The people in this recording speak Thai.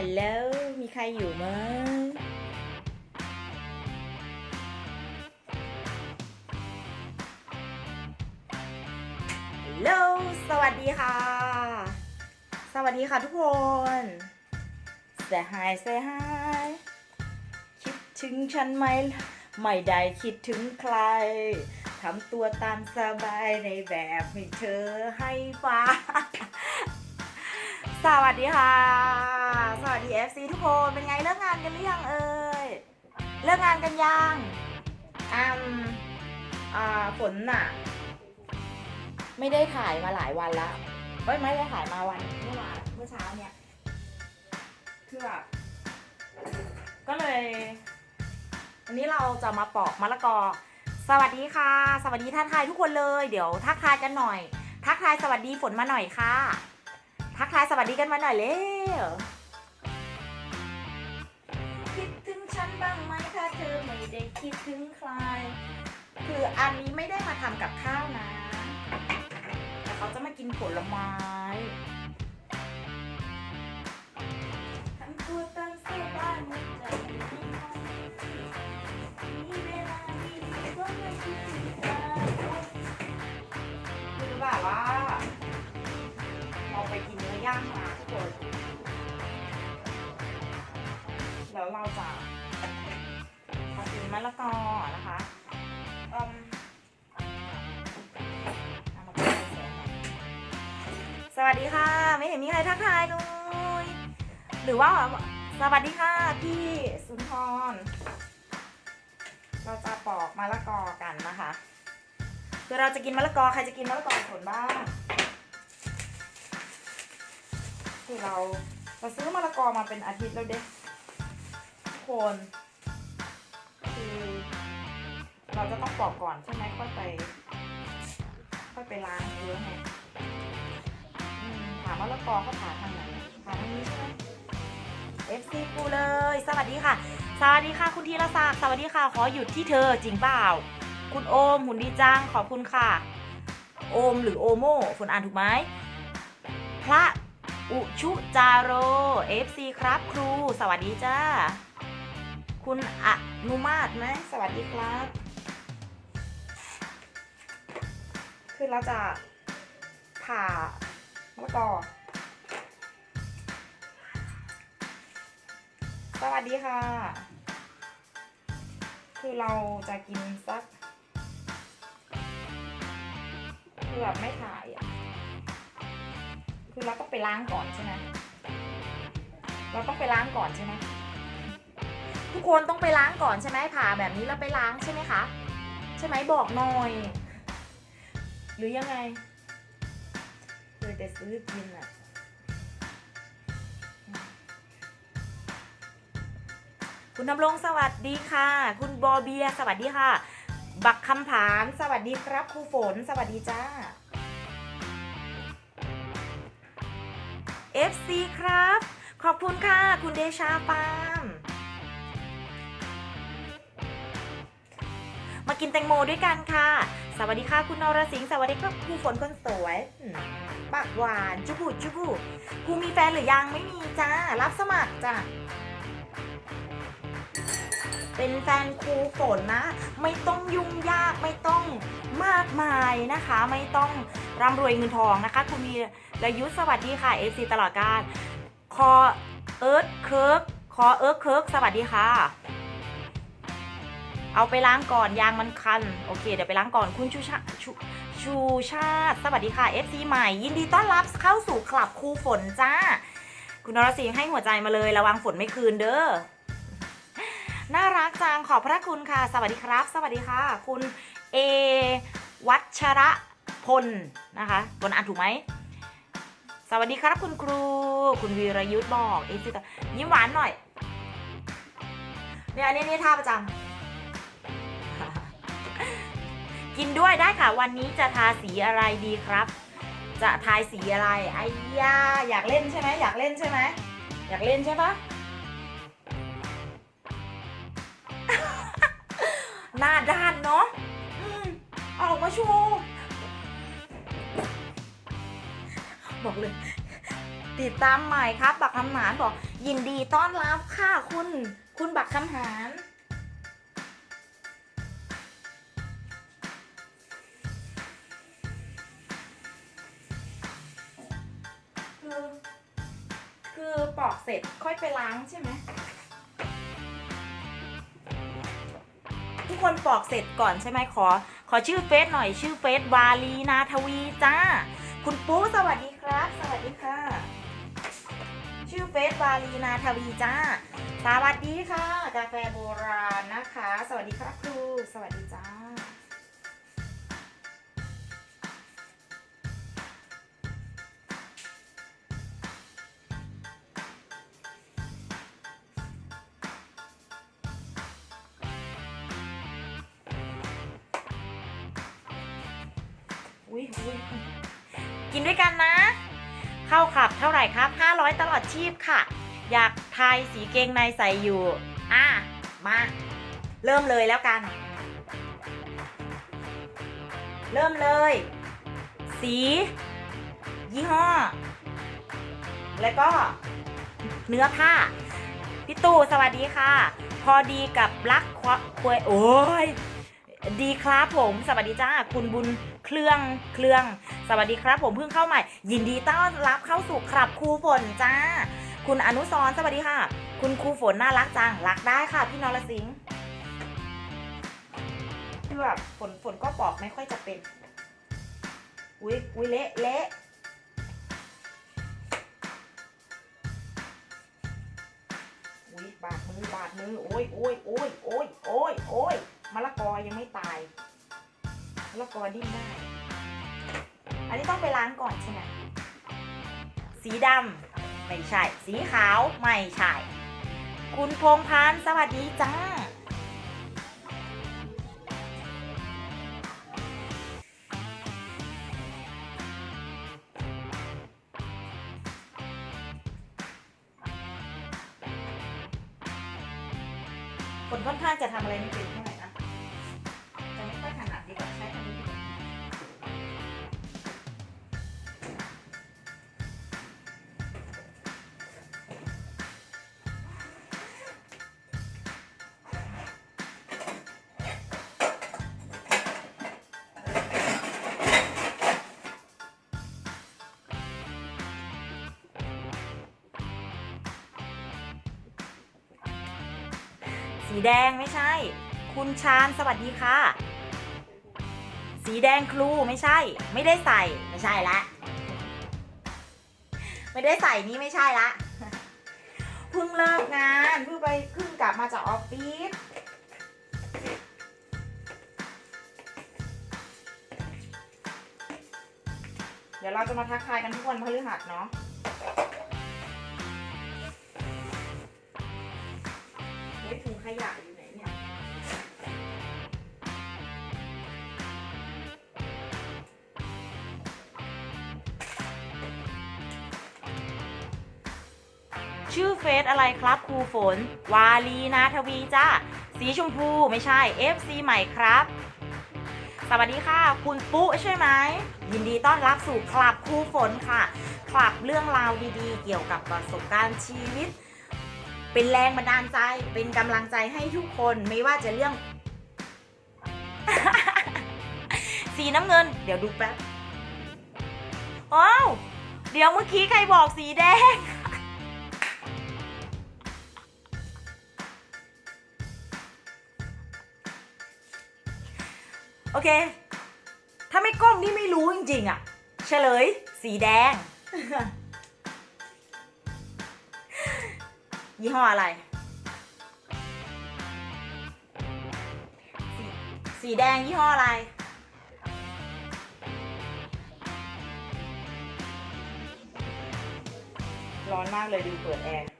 ฮัลโหล มีใครอยู่ไหมฮัลโหล สวัสดีค่ะ สวัสดีค่ะทุกคน เซฮายเซฮายคิดถึงฉันไหม ไม่ได้คิดถึงใคร ทำตัวตามสบายในแบบให้เธอให้ฟ้า สวัสดีค่ะ สวัสดี FC ทุกคนเป็นไงเลิกงานกันหรือยังเอ่ยเลิกงานกันยังอืมอ่าฝนน่ะ ไม่ได้ถ่ายมาหลายวันละไม่ไม่ได้ถ่ายมาวันเมื่อวานเมื่อเช้าเนี่ยคือแบบก็เลยวันนี้เราจะมาปอกมะละกอ สวัสดีค่ะ สวัสดีท่านทายทุกคนเลย เดี๋ยวทักทายกันหน่อย ทักทายสวัสดีฝนมาหน่อยค่ะ ทักทายสวัสดีกันมาหน่อยเร็ว คิดถึงใคร คืออันนี้ไม่ได้มาทำกับข้าวนะ แต่เขาจะมากินผลไม้ทำตัวตามสบายเหมือนใจมีเวลาดีก็ไม่คิดถึงคือแบบว่าเราไปกินเนื้อย่างมาทุกคน แล้วเราจะ วัสดีค่ะ ไม่เห็นมีใครทักทายเลย หรือว่าสวัสดีค่ะพี่สุนทร เราจะปอกมะละกอกันนะคะคือเราจะกินมะละกอใครจะกินมะละกอผลบ้างคือเราเราซื้อมะละกอมาเป็นอาทิตย์แล้วเด็กทุกคนคือเราจะต้องปอกก่อนใช่ไหมค่อยไป ค่อยไปล้างเยอะไง อืมถามมะละกอเขาผ่าทางไหนผ่าทางนี้ใช่ไหม FC กูเลย สวัสดีค่ะ สวัสดีค่ะคุณธีรศักดิ์สวัสดีค่ะ ขอหยุดที่เธอจริงเปล่า คุณโอมหุ่นดีจังขอบคุณค่ะ โอมหรือโอโมฝนอ่านถูกไหมพระอุชุจาโร FC ครับครู สวัสดีจ้า คุณอนุมาตไหมสวัสดีครับ คือเราจะผ่า มะละกอ สวัสดีค่ะ คือเราจะกินสักคือแบบไม่ถ่ายอะ คือเราต้องไปล้างก่อนใช่ไหมเราต้องไปล้างก่อนใช่ไหมทุกคนต้องไปล้างก่อนใช่ไหมผ่าแบบนี้แล้วไปล้างใช่ไหมคะ ใช่ไหมบอกหน่อย หรือยังไง แต่ซื้อกินอะคุณดำรงสวัสดีค่ะ คุณบอเบียสวัสดีค่ะ บักคำผานสวัสดีครับครูฝนสวัสดีจ้า FC ครับ ขอบคุณค่ะ คุณเดชาปา กินแตงโมด้วยกันค่ะ สวัสดีค่ะคุณนรสิงห์สวัสดีครับครูฝนคนสวยปากหวานจุบุจุบุครูมีแฟนหรือยังไม่มีจ้า รับสมัครจ้าเป็นแฟนครูฝนนะ ไม่ต้องยุ่งยากไม่ต้องมากมายนะคะ ไม่ต้องร่ำรวยเงินทองนะคะคุณมีระยุทธสวัสดีค่ะเอซีตลอดการคอเอิร์ธเคิร์กคอเอิร์ธเคิร์กสวัสดีค่ะ เอาไปล้างก่อนยางมันคัน โอเค เดี๋ยวไปล้างก่อนคุณชูชาชชูชาติ สวัสดีค่ะ FC ใหม่ ยินดีต้อนรับเข้าสู่คลับครูฝนจ้า คุณนรสิงห์ให้หัวใจมาเลย ระวังฝนไม่คืนเด้อน่ารักจังขอบพระคุณค่ะ สวัสดีครับ สวัสดีค่ะ คุณเอวัชระพลนะคะบนอ่านถูกไหมสวัสดีครับคุณครู คุณวีรยุทธ์บอกเอซิตยิ้มหวานหน่อยเนี่ยอันนี้นี่ท่าประจำ กินด้วยได้ค่ะ วันนี้จะทาสีอะไรดีครับ จะทายสีอะไรไอ้ย่าอยากเล่นใช่ไหมอยากเล่นใช่ไหมอยากเล่นใช่ปะหน้าด้านเนาะอืมอออกมาโชว์บอกเลย ติดตามใหม่ครับ บักคำหานบอก ยินดีต้อนรับค่ะคุณ คุณบักคำหาน ปอกเสร็จค่อยไปล้างใช่ไหมทุกคนปอกเสร็จก่อนใช่ไหมขอ ขอชื่อเฟซหน่อยชื่อเฟซวาลีนาทวีจ้า คุณปูสวัสดีครับ สวัสดีค่ะ ชื่อเฟซวาลีนาทวีจ้า สวัสดีค่ะ กาแฟโบราณนะคะ สวัสดีครับครู สวัสดีจ้า อุ้ยอุ้ยกินด้วยกันนะ เข้าขับเท่าไหร่ครับ 500 ตลอดชีพค่ะ อยากทายสีเกงในใส่อยู่ อะ มา เริ่มเลยแล้วกัน เริ่มเลย สี ยี่ห้อ แล้วก็เนื้อผ้า พี่ตู่สวัสดีค่ะ พอดีกับรักควะควยโอ้ย ดีครับผม สวัสดีจ้าคุณบุญเครื่องเครื่อง สวัสดีครับผมเพิ่งเข้าใหม่ ยินดีต้อนรับเข้าสู่ครับครูฝนจ้า คุณอนุสรสวัสดีค่ะ คุณครูฝนน่ารักจังรักได้ค่ะ พี่นรสิงห์คือแบบฝนฝนก็ปอกไม่ค่อยจะเป็นอุ้ยอุ้ยเละเละอุ้ยบาดมือบาดมือโอ้ยโอ้ยโอ้ยโอ้ยโอ้ยโอ้ย อยังไม่ตายมะละกอดิ้นได้ อันนี้ต้องไปล้างก่อนใช่ไหมสีดำไม่ใช่ สีขาวไม่ใช่ คุณพงพันธ์สวัสดีจ้า คนค่อนข้างจะทำอะไรไม่เป็นเท่าไหร่ สีแดงไม่ใช่ คุณชาญสวัสดีค่ะ สีแดงครูไม่ใช่ ไม่ได้ใส่ไม่ใช่ละ ไม่ได้ใส่นี่ไม่ใช่ละเพิ่งเลิกงานเพิ่งไปเพิ่งกลับมาจากออฟฟิศเดี๋ยวเราจะมาทักทายกันทุกวันพฤหัสเนาะ ชื่อเฟซอะไรครับครูฝน วาลีนาทวีจ้าสีชมพูไม่ใช่ FC ใหม่ครับ สวัสดีค่ะ คุณปุ๊ใช่ไหม ยินดีต้อนรับสู่คลับครูฝนค่ะ คลับเรื่องราวดีๆ เกี่ยวกับประสบการณ์ชีวิต เป็นแรงบันดาลใจเป็นกำลังใจให้ทุกคนไม่ว่าจะเรื่อง สีน้ำเงิน เดี๋ยวดูแป๊บอ้าวเดี๋ยวเมื่อกี้ใครบอกสีแดง โอเค ถ้าไม่ก้มนี่ไม่รู้จริงๆอะเฉลย สีแดง ยี่ห้ออะไร สีสีแดงยี่ห้ออะไร ร้อนมากเลยดูเปิดแอร์